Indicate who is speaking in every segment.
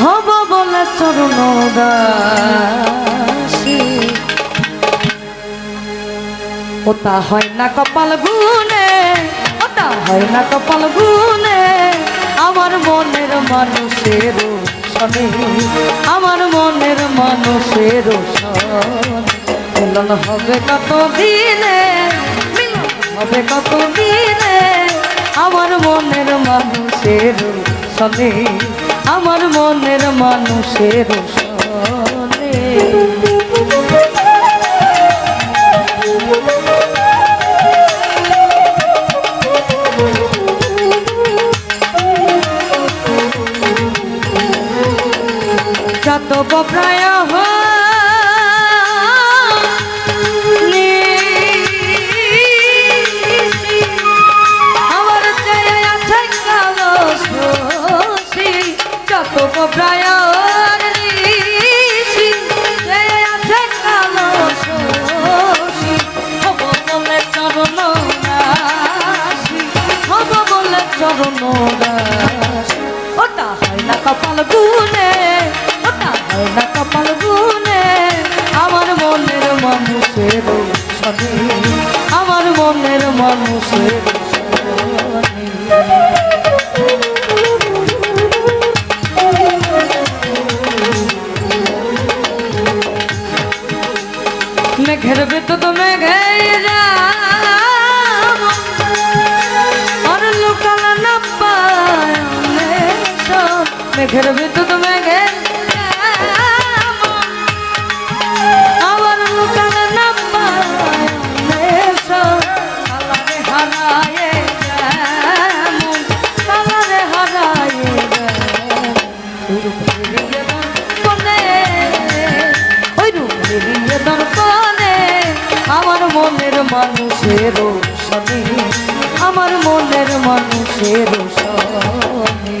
Speaker 1: হব বলে চরণ ওটা হয় না কপাল গুনে ওটা হয় না কপাল গুনে আমার মনের মানুষের আমার মনের মানুষের মিলন হবে কত দিনে হবে কত দিনে আমার মনের মানুষের সনে আমার মনের মানুষের প্রায় আমার চরণ রাশি ওটা হয় না কপাল গুনে ওটা হয় না কপাল গুনে আমার মনের মানুষের সনে আমার মনের মানুষের সনে মেঘের ভিতর মেঘের আর যেমন ওই রূপ বেরিয়ে দর্পণে। আমার মনের মানুষের সনে আমার মনের মানুষের সনে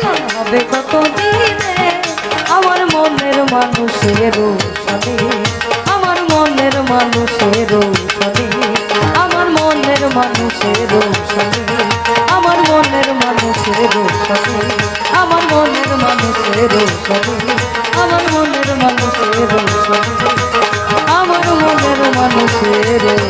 Speaker 1: মিলন হবে কত দিনে আমার মনের মানুষের শনি আমার মনের মানুষের শনি আমার মনের মানুষের শনি আমার মনের মানুষের আমার মনের মানুষের শনি আমার মনের মানুষের আমার মনের মানুষের